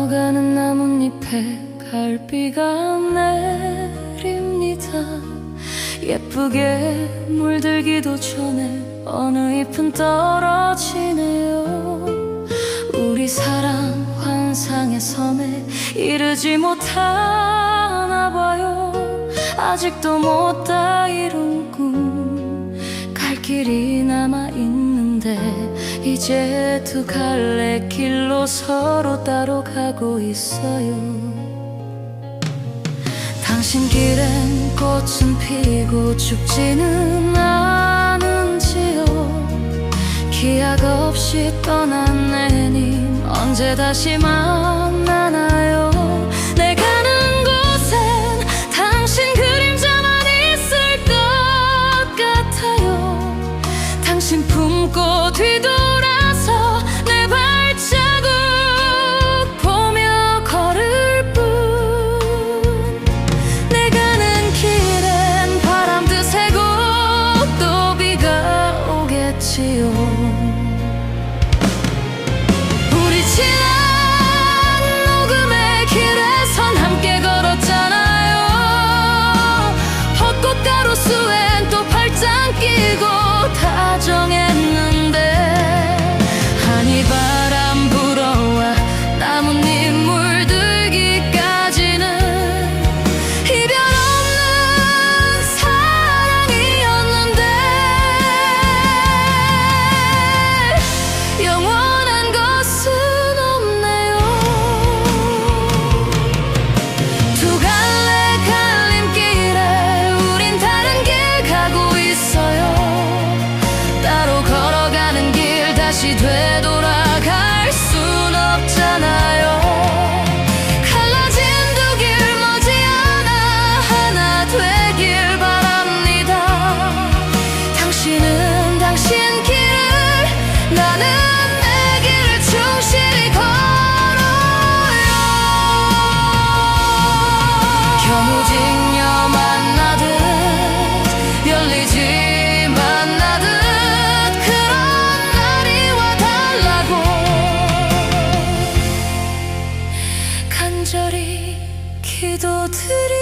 위어가는 나뭇잎에 갈비가 내립니다. 예쁘게 물들기도 전에 어느 잎은 떨어지네요. 우리 사랑 환상의 섬에 이르지 못하나 봐요. 아직도 못 다 이룬 꿈 갈 길이 남아있는데 이제 두 갈래 길로 서로 따로 가고 있어요. 당신 길엔 꽃은 피고 죽지는 않은지요. 기약 없이 떠난 내님 언제 다시 만나나요? 내 가는 곳엔 당신 그림자만 있을 것 같아요. 당신 품고 뒤돌아 다정했 되돌아 Hürriyet